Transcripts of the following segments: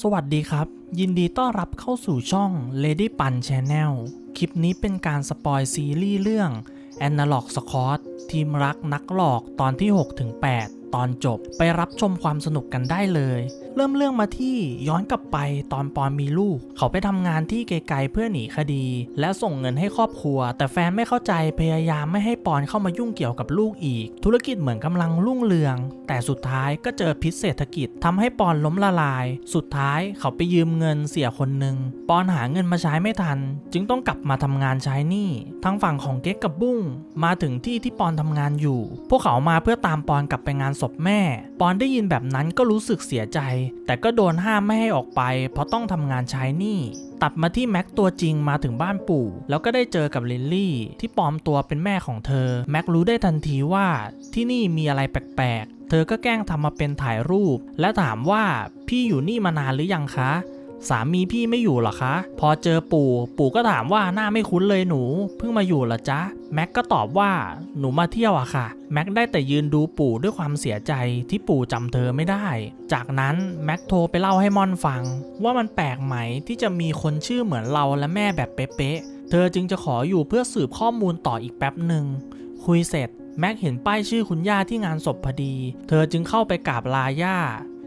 สวัสดีครับ ยินดีต้อนรับเข้าสู่ช่อง Lady Pan Channel คลิปนี้เป็นการสปอยซีรีส์เรื่อง Analog Scott ทีมรักนักหลอกตอนที่ 6-8 ตอนจบไปรับชมความสนุกกันได้เลย เริ่มเรื่องมาที่ย้อนกลับไปตอนปอนมีลูก เขาไปทำงานที่ไกลๆเพื่อหนีคดี และส่งเงินให้ครอบครัว แต่แฟนไม่เข้าใจพยายามไม่ให้ปอนเข้ามายุ่งเกี่ยวกับลูกอีก ธุรกิจเหมือนกำลังรุ่งเรือง แต่สุดท้ายก็เจอพิษเศรษฐกิจทำให้ปอนล้มละลาย สุดท้ายเขาไปยืมเงินเสียคนหนึ่งปอนหาเงินมาใช้ไม่ทัน จึงต้องกลับมาทำงานใช้หนี้ทางฝั่งของเก๊กกับบุ้งมาถึงที่ที่ปอนทำงานอยู่ พวกเขามาเพื่อตามปอนกลับไปงานศพแม่ ปอนได้ยินแบบนั้นก็รู้สึกเสียใจ แต่ก็โดนห้ามไม่ให้ออกไป เพราะต้องทำงานใช้หนี้ตัดมาที่แม็กตัวจริงมาถึงบ้านปู่ แล้วก็ได้เจอกับลินลี่ ที่ปลอมตัวเป็นแม่ของเธอ แม็กรู้ได้ทันทีว่าที่นี่มีอะไรแปลกๆ เธอก็แกล้งทำมาเป็นถ่ายรูป และถามว่าพี่อยู่นี่มานานหรือยังคะ สามีพี่ไม่อยู่เหรอคะ พอเจอปู่ ปู่ก็ถามว่าหน้าไม่คุ้นเลยหนู เพิ่งมาอยู่เหรอจ๊ะ แม็กก็ตอบว่าหนูมาเที่ยวอะค่ะ แม็กได้แต่ยืนดูปู่ด้วยความเสียใจที่ปู่จำเธอไม่ได้ จากนั้นแม็กโทรไปเล่าให้มอนฟัง ว่ามันแปลกไหมที่จะมีคนชื่อเหมือนเราและแม่แบบเป๊ะๆ เธอจึงจะขออยู่เพื่อสืบข้อมูลต่ออีกแป๊บหนึ่ง คุยเสร็จแม็กเห็นป้ายชื่อคุณย่าที่งานศพพอดี เธอจึงเข้าไปกราบลาย่า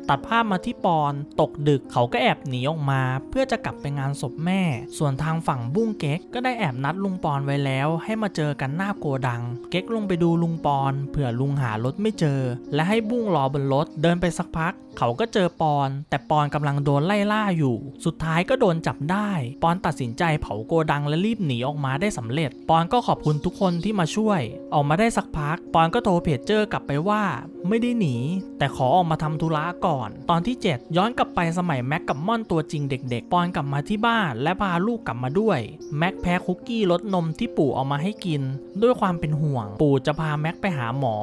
ตัดภาพมาที่ปอนตกดึกเขาก็แอบหนีออกมา เพื่อจะกลับไปงานศพแม่ ส่วนทางฝั่งบุ้งเก๊กก็ได้แอบนัดลุงปอนไว้แล้ว ให้มาเจอกันหน้าโกดัง เก๊กลงไปดูลุงปอนเผื่อลุงหารถไม่เจอ และให้บุ้งรอบนรถเดินไปสักพัก เขาก็เจอปอน แต่ปอนกำลังโดนไล่ล่าอยู่ สุดท้ายก็โดนจับได้ ปอนตัดสินใจเผาโกดังและรีบหนีออกมาได้สำเร็จ ปอนก็ขอบคุณทุกคนที่มาช่วย ออกมาได้สักพัก ปอนก็โทรเพจเจอร์กลับไปว่า ไม่ได้หนี แต่ขอออกมาทำธุระก่อน ตอนที่ 7 ย้อนกลับไปสมัยแม็กกับม่อนตัวจริงเด็ก ๆ ปอนกลับมาที่บ้านและพาลูกกลับมาด้วย แม็กแพ้คุกกี้รสนมที่ปู่เอามาให้กิน ด้วยความเป็นห่วง ปู่จะพาแม็กไปหาหมอ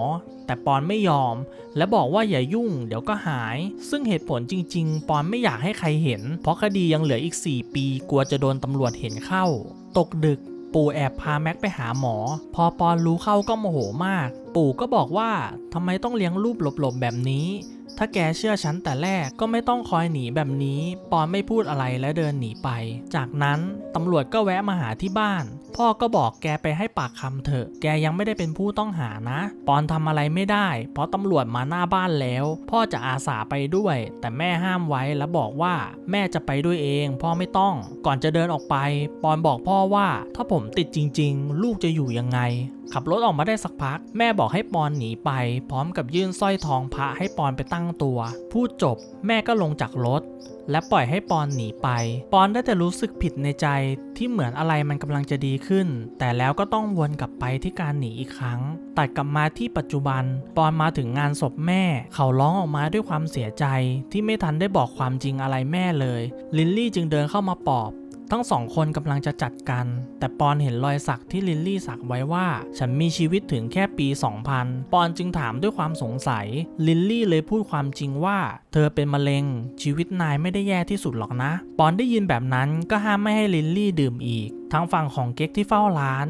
แต่ปอนไม่ยอม และบอกว่าอย่ายุ่ง เดี๋ยวก็หาย ซึ่งเหตุผลจริง ๆ ปอนไม่อยากให้ใครเห็น เพราะคดียังเหลืออีก 4 ปี กลัวจะโดนตำรวจเห็นเข้า ตกดึก ปู่แอบพาแม็กไปหาหมอ พอปอนรู้เข้าก็โมโหมาก ปู่ก็บอกว่าทำไมต้องเลี้ยงรูปหลบๆแบบนี้ถ้าแกเชื่อฉันแต่แรกก็ไม่ต้องคอยหนีแบบนี้ ปอนไม่พูดอะไรและเดินหนีไป จากนั้นตำรวจก็แวะมาหาที่บ้าน พ่อก็บอกแกไปให้ปากคำเถอะ แกยังไม่ได้เป็นผู้ต้องหานะ ปอนทำอะไรไม่ได้ เพราะตำรวจมาหน้าบ้านแล้ว พ่อจะอาสาไปด้วย แต่แม่ห้ามไว้และบอกว่าแม่จะไปด้วยเอง พ่อไม่ต้อง ก่อนจะเดินออกไป ปอนบอกพ่อว่า ถ้าผมติดจริง ๆ ลูกจะอยู่ยังไง ขับรถออกมาได้สักพัก แม่บอกให้ปอนหนีไป พร้อมกับยื่นสร้อยทองพระให้ปอนไปตั้งตัว พูดจบ แม่ก็ลงจากรถและปล่อยให้ปอนหนีไป ปอนได้แต่รู้สึกผิดในใจที่เหมือนอะไรมันกำลังจะดีขึ้น แต่แล้วก็ต้องวนกลับไปที่การหนีอีกครั้ง ตัดกลับมาที่ปัจจุบัน ปอนมาถึงงานศพแม่ เขาร้องออกมาด้วยความเสียใจที่ไม่ทันได้บอกความจริงอะไรแม่เลย ลินลี่จึงเดินเข้ามาปอบ ทั้งสองคนกำลังจะจัดกัน แต่ปอนเห็นรอยสักที่ลินลี่สักไว้ว่า ฉันมีชีวิตถึงแค่ปี 2000 ปอนจึงถามด้วยความสงสัย ลินลี่เลยพูดความจริงว่า เธอเป็นมะเร็ง ชีวิตนายไม่ได้แย่ที่สุดหรอกนะ ปอนได้ยินแบบนั้นก็ห้ามไม่ให้ลินลี่ดื่มอีก ทางฝั่งของเก๊กที่เฝ้าร้าน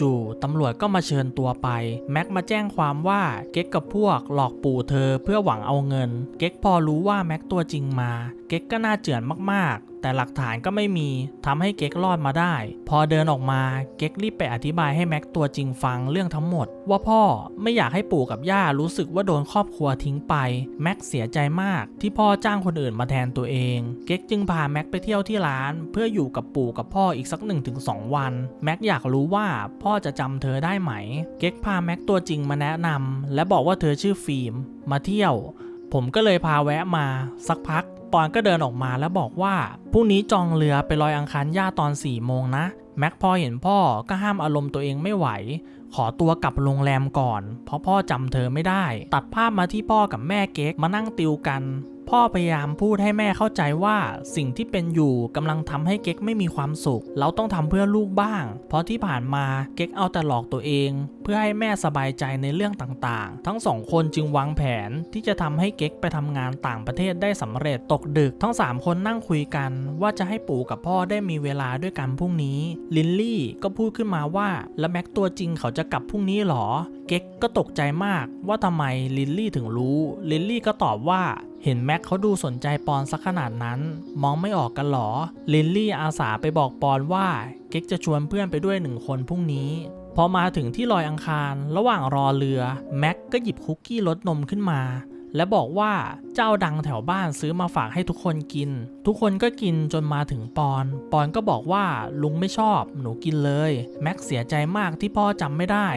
จู่ๆตำรวจก็มาเชิญตัวไป แม็กมาแจ้งความว่าเก๊กกับพวกหลอกปู่เธอเพื่อหวังเอาเงิน เก๊กพอรู้ว่าแม็กตัวจริงมา เก๊กก็น่าเจือนมากๆ แต่หลักฐานก็ไม่มีทำให้เก๊กรอดมาได้ พอเดินออกมาเก๊กรีบไปอธิบายให้แม็กตัวจริงฟังเรื่องทั้งหมด ว่าพ่อไม่อยากให้ปู่กับย่ารู้สึกว่าโดนครอบครัวทิ้งไป แม็กเสียใจมากที่พ่อจ้างคนอื่นมาแทนตัวเอง เก๊กจึงพาแม็กไปเที่ยวที่ร้าน เพื่ออยู่กับปู่กับพ่ออีกสักหนึ่งถึง1-2 วัน แม็กอยากรู้ว่าพ่อจะจำเธอได้ไหม เก๊กพาแม็กตัวจริงมาแนะนำและบอกว่าเธอชื่อฟิล์มมาเที่ยว ผมก็เลยพาแวะมาสักพักปอนก็เดินออกมาแล้วบอกว่าพรุ่งนี้จองเรือไปลอยอังคารย่าตอน4ี่โมงนะ แม็กพอเห็นพ่อก็ห้ามอารมณ์ตัวเองไม่ไหว ขอตัวกลับโรงแรมก่อน เพราะพ่อจำเธอไม่ได้ ตัดภาพมาที่พ่อกับแม่เก๊กมานั่งติวกัน พ่อพยายามพูดให้แม่เข้าใจว่าสิ่งที่เป็นอยู่กำลังทำให้เก๊กไม่มีความสุข เราต้องทำเพื่อลูกบ้าง เพราะที่ผ่านมาเก๊กเอาแต่หลอกตัวเอง เพื่อให้แม่สบายใจในเรื่องต่างๆ ทั้งสองคนจึงวางแผนที่จะทำให้เก๊กไปทำงานต่างประเทศได้สำเร็จตกดึก ทั้ง 3 คนนั่งคุยกันว่าจะให้ปู่กับพ่อได้มีเวลาด้วยกันพรุ่งนี้ ลินลี่ก็พูดขึ้นมาว่าแล้วแม็กตัวจริงเขาจะกลับพรุ่งนี้หรอ เก็กก็ตกใจมากว่าทำไมลินลี่ถึงรู้ ลินลี่ก็ตอบว่าเห็นแม็กเขาดูสนใจปอนสักขนาดนั้น มองไม่ออกกันหรอ ลินลี่อาสาไปบอกปอนว่า เก็กจะชวนเพื่อนไปด้วยหนึ่งคนพรุ่งนี้พอมาถึงที่ลอยอังคาร ระหว่างรอเรือ แม็กก็หยิบคุกกี้รสนมขึ้นมา และบอกว่าเจ้าดังแถวบ้านซื้อมาฝากให้ทุกคนกิน ทุกคนก็กินจนมาถึงปอน ปอนก็บอกว่าลุงไม่ชอบ หนูกินเลย แม็กเสียใจมากที่พ่อจำไม่ได้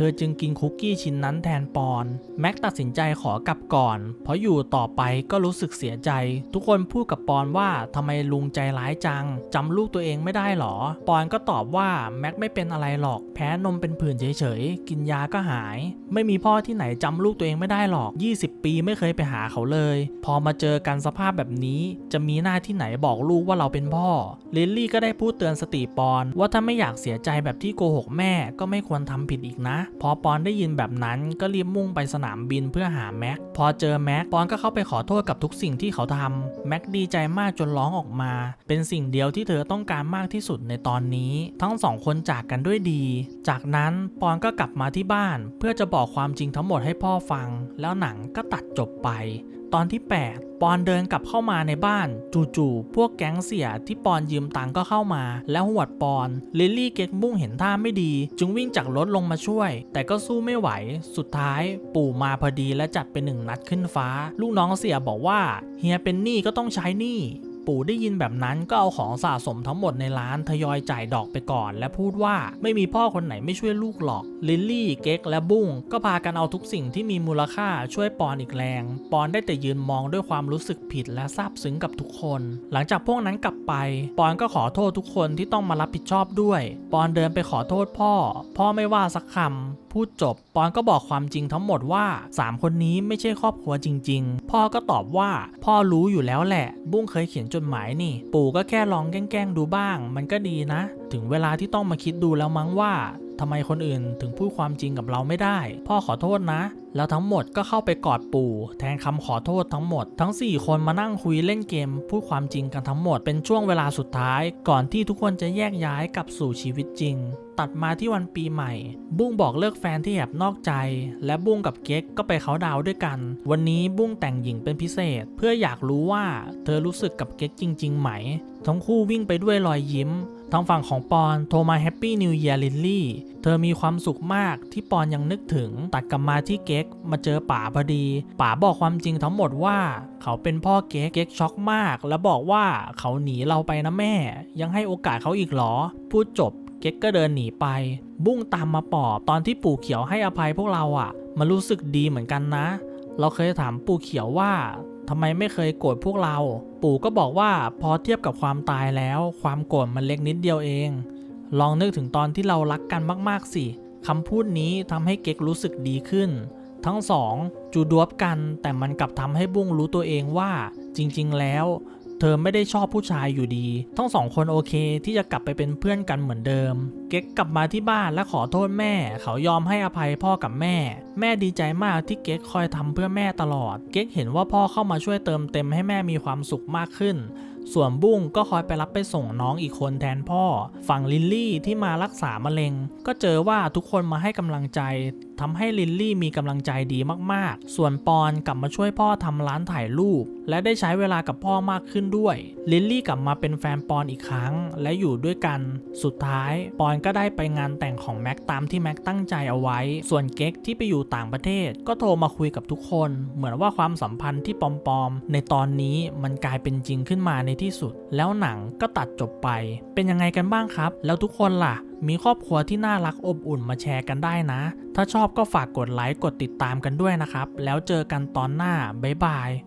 ธอจึงกินคุกกี้ชิ้นนั้นแทนปอน แม็กตัดสินใจขอกลับก่อน เพราะอยู่ต่อไปก็รู้สึกเสียใจ ทุกคนพูดกับปอนว่าทำไมลุงใจร้ายจังจำลูกตัวเองไม่ได้หรอ ปอนก็ตอบว่าแม็กไม่เป็นอะไรหรอก แพ้นมเป็นผื่นเฉยๆ กินยาก็หาย ไม่มีพ่อที่ไหนจำลูกตัวเองไม่ได้หรอก 20 ปีไม่เคยไปหาเขาเลย พอมาเจอกันสภาพแบบนี้ จะมีหน้าที่ไหนบอกลูกว่าเราเป็นพ่อ ลิลลี่ก็ได้พูดเตือนสติปอน ว่าถ้าไม่อยากเสียใจแบบที่โกหกแม่ก็ไม่ควรทำผิดอีกนะพอปอนได้ยินแบบนั้นก็รีบมุ่งไปสนามบินเพื่อหาแม็ก พอเจอแม็ก ปอนก็เข้าไปขอโทษกับทุกสิ่งที่เขาทำแม็กดีใจมากจนร้องออกมา เป็นสิ่งเดียวที่เธอต้องการมากที่สุดในตอนนี้ ทั้งสองคนจากกันด้วยดี จากนั้นปอนก็กลับมาที่บ้าน เพื่อจะบอกความจริงทั้งหมดให้พ่อฟัง แล้วหนังก็ตัดจบไป ตอนที่ 8 ปอนเดินกลับเข้ามาในบ้าน จู่ๆ พวกแก๊งเสียที่ปอนยืมตังก็เข้ามา แล้วหวดปอน ลิลลี่เก็กบุ้งเห็นท่าไม่ดี จึงวิ่งจากรถลงมาช่วย แต่ก็สู้ไม่ไหว สุดท้ายปู่มาพอดีและจัดเป็นหนึ่งนัดขึ้นฟ้า ลูกน้องเสียบอกว่า เฮียเป็นหนี้ก็ต้องใช้หนี้ ปู่ได้ยินแบบนั้นก็เอาของสะสมทั้งหมดในร้านทยอยจ่ายดอกไปก่อน และพูดว่าไม่มีพ่อคนไหนไม่ช่วยลูกหรอก ลิลลี่ เก๊กและบุ้งก็พากันเอาทุกสิ่งที่มีมูลค่าช่วยปอนอีกแรง ปอนได้แต่ยืนมองด้วยความรู้สึกผิดและซาบซึ้งกับทุกคน หลังจากพวกนั้นกลับไป ปอนก็ขอโทษทุกคนที่ต้องมารับผิดชอบด้วย ปอนเดินไปขอโทษพ่อ พ่อไม่ว่าสักคำพูดจบ ปอนก็บอกความจริงทั้งหมดว่า 3 คนนี้ไม่ใช่ครอบครัวจริง ๆ พ่อก็ตอบว่าพ่อรู้อยู่แล้วแหละ บุ้งเคยเขียนจดหมายนี่ ปู่ก็แค่ลองแกล้งดูบ้าง มันก็ดีนะ ถึงเวลาที่ต้องมาคิดดูแล้วมั้งว่า ทำไมคนอื่นถึงพูดความจริงกับเราไม่ได้ พ่อขอโทษนะ แล้วทั้งหมดก็เข้าไปกอดปู่ แทนคำขอโทษทั้งหมด ทั้ง 4 คนมานั่งคุยเล่นเกม พูดความจริงกันทั้งหมดเป็นช่วงเวลาสุดท้าย ก่อนที่ทุกคนจะแยกย้ายกลับสู่ชีวิตจริง ตัดมาที่วันปีใหม่ บุ้งบอกเลิกแฟนที่แอบนอกใจ และบุ้งกับเก๊กก็ไปเขาดาวด้วยกัน วันนี้บุ้งแต่งหญิงเป็นพิเศษ เพื่ออยากรู้ว่า เธอรู้สึกกับเก๊กจริง ๆ ไหม ทั้งคู่วิ่งไปด้วยรอยยิ้ม ทางฝั่งของปอนโทรมาแฮปปี้นิว e ย r ลิลลี่ เธอมีความสุขมากที่ปอนยังนึกถึง ตัดกลับมาที่เก๊ก มาเจอป๋าพอดี ป๋าบอกความจริงทั้งหมดว่า เขาเป็นพ่อเก๊ก เก๊กช็อกมาก แล้วบอกว่าเขาหนีเราไปนะแม่ ยังให้โอกาสเขาอีกเหรอ พูดจบเก๊กก็เดินหนีไป บุ้งตามมาปอบ ตอนที่ปู่เขียวให้อภัยพวกเราอะ่ะมันรู้สึกดีเหมือนกันนะ เราเคยถามปู่เขียวว่า ทำไมไม่เคยโกรธพวกเรา ปู่ก็บอกว่าพอเทียบกับความตายแล้ว ความโกรธมันเล็กนิดเดียวเอง ลองนึกถึงตอนที่เรารักกันมากๆสิคำพูดนี้ทำให้เก๊กรู้สึกดีขึ้น ทั้งสองจูดวบกันแต่มันกลับทำให้บุ้งรู้ตัวเองว่า จริง ๆ แล้ว เธอไม่ได้ชอบผู้ชายอยู่ดี ทั้งสองคนโอเคที่จะกลับไปเป็นเพื่อนกันเหมือนเดิม เก๊กกลับมาที่บ้านและขอโทษแม่ เขายอมให้อภัยพ่อกับแม่ แม่ดีใจมากที่เก๊กคอยทำเพื่อแม่ตลอด เก๊กเห็นว่าพ่อเข้ามาช่วยเติมเต็มให้แม่มีความสุขมากขึ้น ส่วนบุ้งก็คอยไปรับไปส่งน้องอีกคนแทนพ่อ ฝั่งลิลลี่ที่มารักษามะเร็ง ก็เจอว่าทุกคนมาให้กำลังใจทำให้ลิลลี่มีกำลังใจดีมากๆ ส่วนปอนกลับมาช่วยพ่อทำร้านถ่ายรูป และได้ใช้เวลากับพ่อมากขึ้นด้วย ลิลลี่กลับมาเป็นแฟนปอนอีกครั้ง และอยู่ด้วยกัน สุดท้ายปอนก็ได้ไปงานแต่งของแม็กตามที่แม็กตั้งใจเอาไว้ ส่วนเก๊กที่ไปอยู่ต่างประเทศ ก็โทรมาคุยกับทุกคน เหมือนว่าความสัมพันธ์ที่ปอมๆในตอนนี้มันกลายเป็นจริงขึ้นมาในในที่สุด แล้วหนังก็ตัดจบไป เป็นยังไงกันบ้างครับ แล้วทุกคนล่ะ มีครอบครัวที่น่ารักอบอุ่นมาแชร์กันได้นะ ถ้าชอบก็ฝากกดไลค์กดติดตามกันด้วยนะครับ แล้วเจอกันตอนหน้าบ๊ายบาย